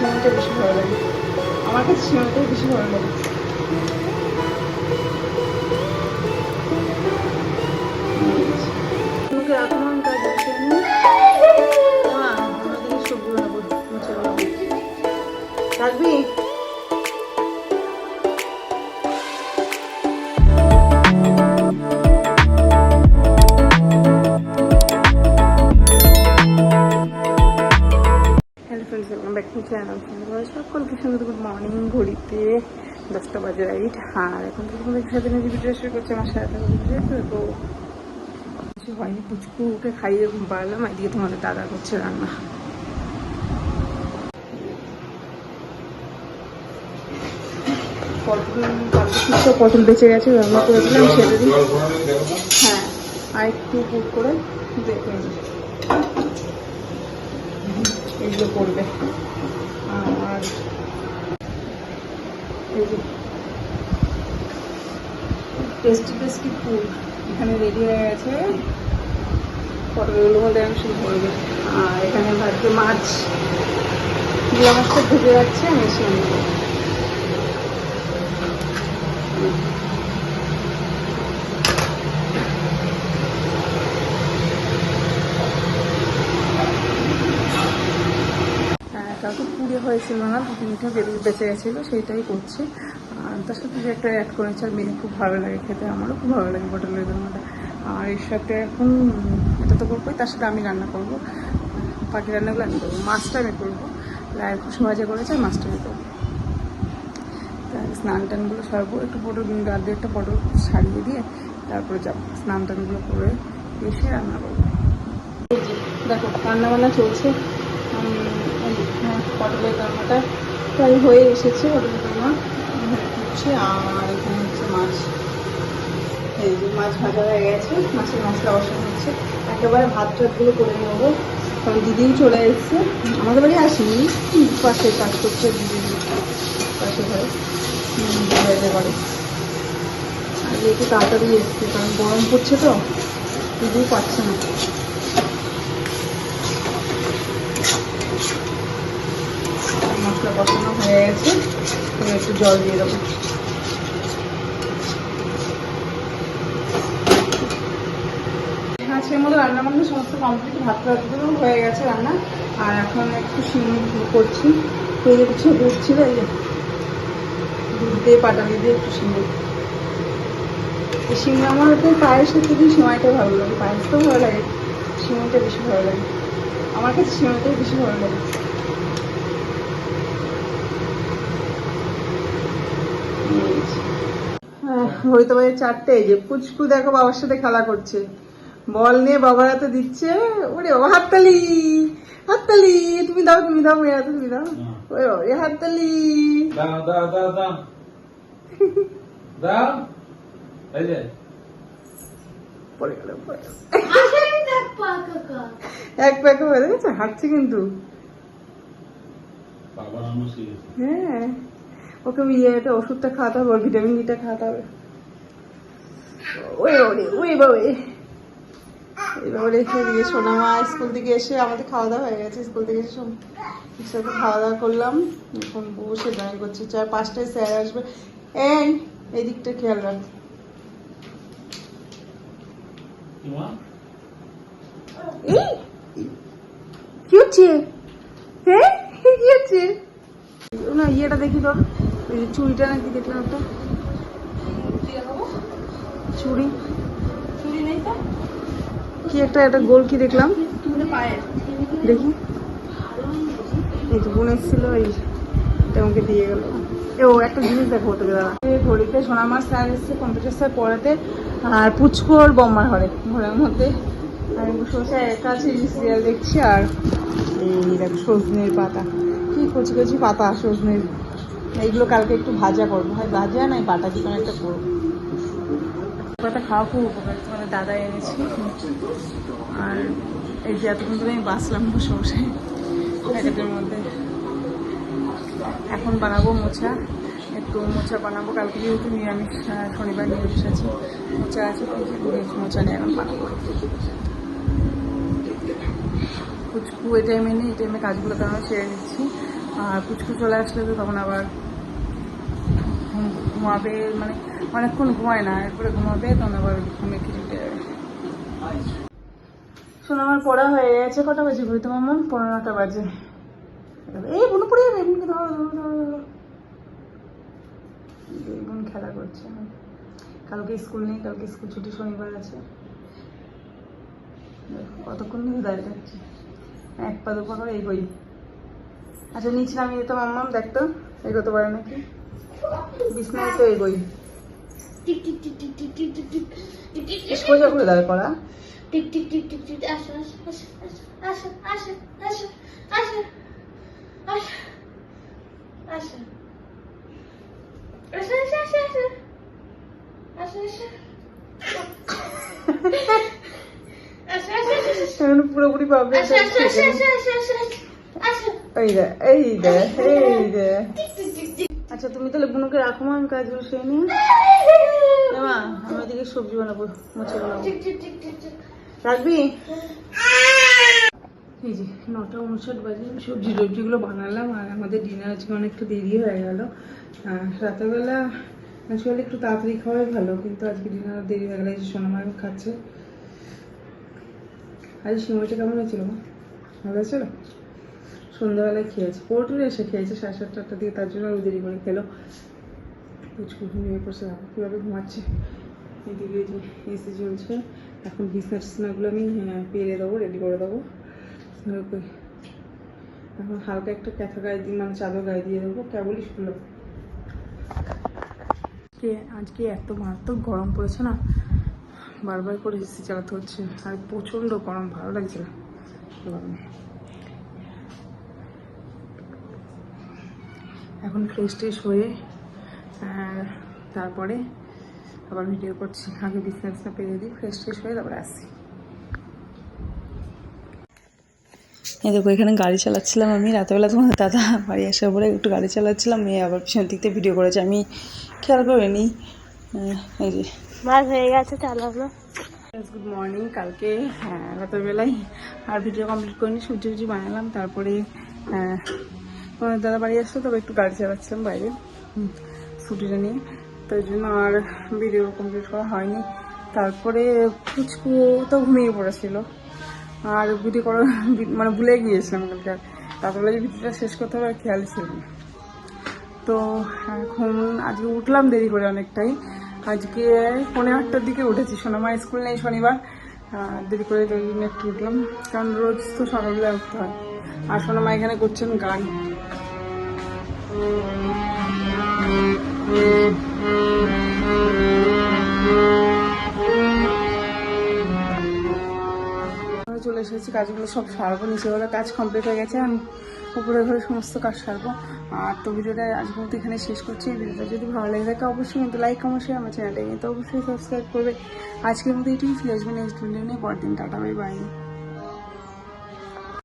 সিমেন্টটা বেশি ভালো লাগে। আমার কাছে সিমেন্টটাই বেশি ভালো লাগে। মুখে সকলকে সুন্দর গুড মর্নিং ঘড়িতে দশটা বাজে রাইট আর এখন তো তোমাদের সাথে নিজে ভিডিও শুরু করছে, আমার সাথে তো কিছু হয়নি পুচকুকে খাইয়ে ঘুম পাড়লাম, এদিকে তোমাদের দাদা করছে রান্না। পটল বেঁচে গেছে, রান্না করে দিলাম সেটা হ্যাঁ আর একটু পুট করে দেখে এগুলো করবে। আর টেস্টি টেস্টি ফুড এখানে রেডি হয়ে গেছে। পটলগুলো মধ্যে আমি শুরু করবে আর এখানে ভাজছে মাছ জিরা মাছটা ভেজে যাচ্ছে, আমি এসে নেব হ্যাঁ কাউকে পুড়ে হয়েছিল না, দু তিনটা বেঁচে গেছিল সেইটাই করছি। তার সাথে যে একটা অ্যাড করেছে, আর মেয়ে খুব ভালো লাগে খেতে, আমারও খুব ভালো লাগে পটলের দোরমাটা আর এর সাথে এখন এটা তো করবোই, তার সাথে আমি রান্না করব। বাকি রান্নাগুলো আমি করব মাছটা আমি করব। লায়ের খুশি ভাজা করেছে, আর মাছটা আমি করব। স্নান টানগুলো সারবো, একটু পটল দিয়ে একটা পটল সারিয়ে দিয়ে তারপরে যাব। স্নান টানগুলো করে এসে রান্না করব। দেখো রান্না বান্না চলছে। পটলের দরমাটা প্রায় হয়ে এসেছে পটলের দরমা হচ্ছে আর এখানে হচ্ছে মাছ। এই যে মাছ ভাজা হয়ে গেছে, মাছের মশলা বসানো হচ্ছে। একেবারে ভাত টাতগুলো করে নেব। কারণ দিদিও চলে এসেছে। আমাদের বাড়ি আসিনি। পাশে কাজ করছে দিদি। পাশে ঘরে দিদিদের বাড়ি আর একটু তাড়াতাড়ি এসছে, কারণ গরম পড়ছে তো, দিদিও পাচ্ছে না। মশলা কষানো হয়ে গেছে। একটু জল দিয়ে দেবো। আজকের মতো রান্না বান্না সমস্ত কমপ্লিট ভাত টাতগুলো হয়ে গেছে রান্না। আর এখন একটু সিমুই করছি। তৈরি কিছু দুধ ছিল, এই দুধ দিয়ে পাটালি দিয়ে একটু সিমুই এই আমার হচ্ছে পায়েসের থেকে সিমাইটা ভালো লাগে। পায়েস তো ভালো লাগে। সিমুইটা বেশি ভালো লাগে। আমার কাছে সিমুইটাই বেশি ভালো লাগে। চারটে যে পুচকু দেখো বাবার সাথে খেলা করছে। বল নিয়ে বাবার হাতে দিচ্ছে। ওরে বাবা হাততালি হাততালি তুমি দাও তুমি দাও মেয়ের হাতে তুমি দাও। ওরে বাবা হাততালি। দাও দাও দাও দাও। দাও। এই যে। পড়ে গেল পড়ে গেল। আসেন দেখ পা কাকা এক প্যাকে হয়ে গেছে হাঁটছে কিন্তু। হ্যাঁ। ওকে ইয়ে একটা ওষুধটা খাওয়াতে হবে ওর ভিটামিন ডিটা খাওয়াতে হবে। ওই ওরে ওই বাবা এবার রেখে দিয়ে সোনা মা স্কুল থেকে এসে আমাদের খাওয়া দাওয়া হয়ে গেছে। স্কুল থেকে এসে খাওয়া দাওয়া করলাম। এখন বসে ড্রয়িং করছি। চার পাঁচটায় স্যার আসবে। এই এই দিকটা খেয়াল রাখ। কি হচ্ছে? হ্যাঁ কি হচ্ছে? না ইয়েটা দেখি তোর। ওই যে চুড়িটা নাকি দেখলাম একটা। চুড়ি। চুরি নেই তো কি একটা একটা গোল কি দেখলাম? দেখি। এই তো বোন এসেছিল, এই আমাকে দিয়ে গেল। ও, একটা জিনিস দেখো তোকে দাদা এই ঘড়িতে সোনামার স্যার এসেছে, কম্পিউটার স্যার পড়াতে, আর পুচকু ওর বম্মার ঘরে, ঘরের মধ্যে। বসে বসে একা সিরিয়াল দেখছি, আর এই দেখো সজনের পাতা কি কচি কচি পাতা, সজনের এইগুলো কালকে একটু ভাজা করব। হয় ভাজা নাই পাতা কি কোনো একটা করব। পাতা খাওয়া খুব উপকার মানে দাদা এনেছি। আর এই যে এতক্ষণ ধরে আমি বাঁচলাম বসে বসে। প্যাকেটের মধ্যে। এখন বানাবো মোচা। একটু মোচা বানাবো। কালকে যেহেতু নিরামিষ শনিবার নিরামিষ আছে। মোচা আছে মোচা নিয়ে এখন বানাবো। কুচকু এই টাইমে নেই, এই টাইমে কাজগুলো আমরা সেরে নিচ্ছি। আর পুচকু চলে আসলে তো তখন আবার ঘুমাবে মানে অনেকক্ষণ ঘুমায় না, এরপরে ঘুমাবে, তখন আবার ঘুমে কিছু শোনো, আমার পড়া হয়ে গেছে, কটা বাজে ঘুরিতে মামন পনেরোটা বাজে। এই বুনো পড়ে যাবে ধরো বোন খেলা করছে। কালকে স্কুল নেই, কালকে স্কুল ছুটি, শনিবার আছে। কতক্ষণ দাঁড়িয়ে থাকছে। এক পা দুপা করে এগোই। আচ্ছা নিচে নামিয়ে দিতাম আম্মাম দেখতো এগোতে পারে নাকি বিছনায় তো এগোই সোজা করে দাঁড় করা পুরোপুরি পাবে এই দে এই দে এই দে আচ্ছা তুমি তাহলে বুনুকে রাখো মা আমি কাজগুলো মা আমি এদিকে সবজি বানাবো মুছে বানাবো। টিক টিক টিক টিক টিক রাখবি? এই যে নটা উনষাট বাজে সবজি টবজিগুলো বানালাম আর আমাদের ডিনার আজকে অনেকটা দেরি হয়ে গেল। রাতেরবেলা অ্যাকচুয়ালি একটু তাড়াতাড়ি খাওয়াই ভালো কিন্তু আজকে ডিনার দেরি হয়ে গেল এই যে সোনামায় খাচ্ছে। আজ সিমইটা কেমন হয়েছিল ভালো হয়েছিল? সন্ধ্যাবেলায় খেয়েছে। পোর্টুরে এসে খেয়েছে, সাড়ে সাতটা আটটা দিয়ে, তার জন্য আমি দেরি করে খেলো। পুচকু ঘুমিয়ে পড়ছে দেখো কীভাবে ঘুমাচ্ছে? এদিকে যে চলছে এখন বিছনা টিছনাগুলো আমি পেরে দেবো রেডি করে দেবো। এখন হালকা একটা ক্যাথা গায়ে দিয়ে মানে চাদর গায়ে দিয়ে দেবো, কেবলই শুনলো আজকে আজকে এত মারাত্মক গরম পড়েছে না, বারবার করে এসি চালাতে হচ্ছে, আর প্রচণ্ড গরম, ভালো লাগছে না। এখন ফ্রেশ ট্রেশ হয়ে আর তারপরে আবার ভিডিও করছি। আগে বিছনা বিছনা পেরে দিই ফ্রেশ ট্রেশ হয়ে তারপরে আসি এই দেখো এখানে গাড়ি চালাচ্ছিলাম আমি। রাতেবেলা তোমার দাদা বাড়ি আসার পরে একটু গাড়ি চালাচ্ছিলাম মেয়ে আবার পিছন দিক থেকে ভিডিও করেছে। আমি খেয়াল করিনি। এই যে। হয়ে গেছে চালাবো গুড মর্নিং কালকে হ্যাঁ রাতের বেলায় আর ভিডিও কমপ্লিট করিনি সূর্য বানালাম। তারপরে হ্যাঁ, দাদা বাড়ি আসতো তবে একটু গাড়ি চালাচ্ছিলাম বাইরে। ছুটিটা নিয়ে। তাই জন্য আর ভিডিও কমপ্লিট করা হয়নি। তারপরে ফুচকু তো ঘুমিয়ে পড়েছিল। আর ভিডিও করা মানে ভুলে গিয়েছিলাম কালকে তারপরে যে ভিডিওটা শেষ করতে হবে, আর খেয়াল ছিল না। তো এখন আজকে উঠলাম দেরি করে অনেকটাই। আজকে পনেরো আটটার দিকে উঠেছি। সোনামা স্কুল নেই শনিবার। দেরি করে একটু উঠলাম। কারণ রোজ তো সকালবেলা উঠতে হয়। আর সোনামা এখানে করছেন গান। চলে এসেছি, কাজগুলো সব সারবো, নিচে নিচেবেলা কাজ কমপ্লিট হয়ে গেছে, আমি উপরে ঘরে সমস্ত কাজ সারবো। আর তো ভিডিওটা আজ পর্যন্ত এখানে শেষ করছি। ভিডিওটা যদি ভালো লাগে থাকে, অবশ্যই কিন্তু লাইক কমেন্ট আমার চ্যানেলটা কিন্তু অবশ্যই সাবস্ক্রাইব করবে। আজকের মতো এটাই ফিরে আসবে নেক্সট ভিডিও নিয়ে, পরের দিন, টাটা বাই বাই